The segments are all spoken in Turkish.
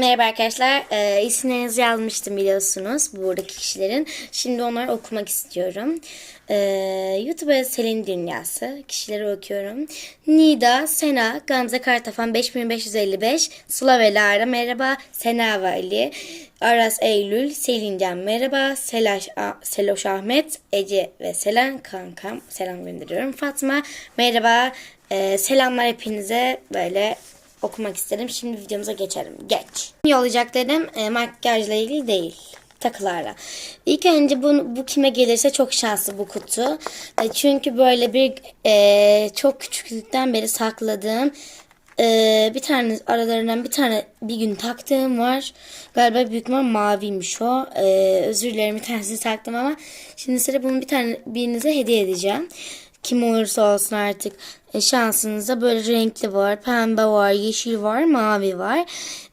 Merhaba arkadaşlar. Ee, isimlerinizi yazmıştım biliyorsunuz buradaki kişilerin. Şimdi onları okumak istiyorum. Ee, YouTube'a Selin Dünyası. Kişileri okuyorum. Nida, Sena, Gamze Kartafan 5555, Sıla ve Lara merhaba. Sena ve Ali, Aras Eylül, Selin Can merhaba. Selaş, Seloş Ahmet, Ece ve Selen kankam. Selam gönderiyorum. Fatma merhaba. Ee, selamlar hepinize. Böyle okumak istedim. Şimdi videomuza geçelim. Geç. Yollayacaklarım e, makyajla ilgili değil. Takılarla. İlk önce bu, bu kime gelirse çok şanslı bu kutu. E, çünkü böyle bir e, çok küçüklükten beri sakladığım e, bir tane aralarından bir tane bir gün taktığım var. Galiba büyük ihtimal maviymiş o. E, özür dilerim bir tanesini taktım ama şimdi size bunu bir tane birinize hediye edeceğim. Kim olursa olsun artık e, şansınızda böyle renkli var, pembe var, yeşil var, mavi var.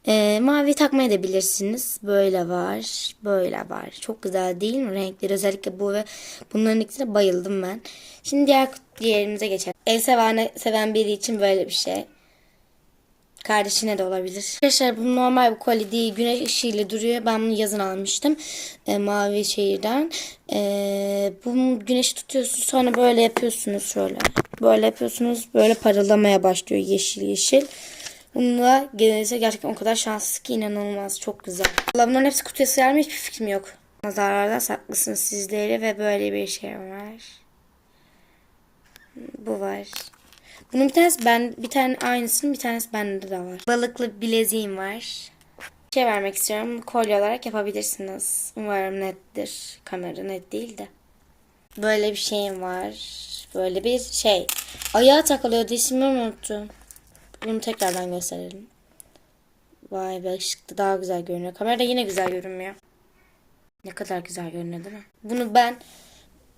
E, mavi takmayı da bilirsiniz. Böyle var, böyle var. Çok güzel değil mi renkleri? Özellikle bu ve bunların ikisine bayıldım ben. Şimdi diğer diğerimize geçelim. El seven, seven biri için böyle bir şey. Kardeşine de olabilir. Arkadaşlar bu normal bir kolye değil. Güneş ışığıyla duruyor. Ben bunu yazın almıştım. E, mavi şehirden. E, bu güneşi tutuyorsunuz. Sonra böyle yapıyorsunuz şöyle. Böyle yapıyorsunuz. Böyle parıldamaya başlıyor yeşil yeşil. Bununla gelirse gerçekten o kadar şanslı ki inanılmaz. Çok güzel. Valla bunların hepsi kutuya sığar mı hiçbir fikrim yok. Nazarlardan saklısın sizleri ve böyle bir şey var. Bu var. Bunun bir tanesi ben bir tane aynısının bir tanesi bende de var. Balıklı bileziğim var. Şey vermek istiyorum. Kolye olarak yapabilirsiniz. Umarım nettir. Kamera net değil de. Böyle bir şeyim var. Böyle bir şey. Ayağa takılıyordu. ismini unuttum. Bunu tekrardan gösterelim. Vay be ışıkta daha güzel görünüyor. Kamerada yine güzel görünmüyor. Ne kadar güzel görünüyor değil mi? Bunu ben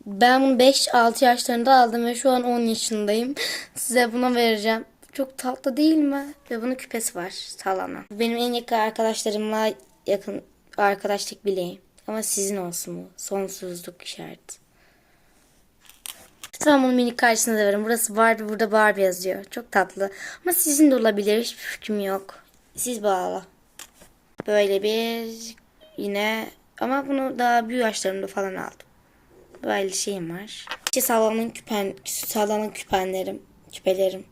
ben bunu 5-6 yaşlarında aldım ve şu an 10 yaşındayım. Size bunu vereceğim. Çok tatlı değil mi? Ve bunun küpesi var. Salana. Benim en yakın arkadaşlarımla yakın arkadaşlık bileğim. Ama sizin olsun bu. Sonsuzluk işareti. Lütfen bunu minik karşısına da verin. Burası Barbie, burada Barbie yazıyor. Çok tatlı. Ama sizin de olabilir. Hiçbir fikrim yok. Siz bağla. Böyle bir yine ama bunu daha büyük yaşlarımda falan aldım. Böyle şeyim var. İşte sallanan küpen, sallanan küpenlerim, küpelerim.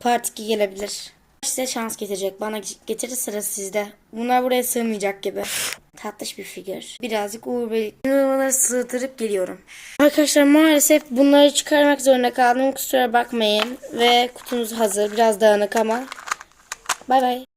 Part 2 gelebilir. Size şans getirecek. Bana getirir sıra sizde. Bunlar buraya sığmayacak gibi. Tatlış bir figür. Birazcık uğur ve bunları sığdırıp geliyorum. Arkadaşlar maalesef bunları çıkarmak zorunda kaldım. Kusura bakmayın. Ve kutumuz hazır. Biraz dağınık ama. Bay bay.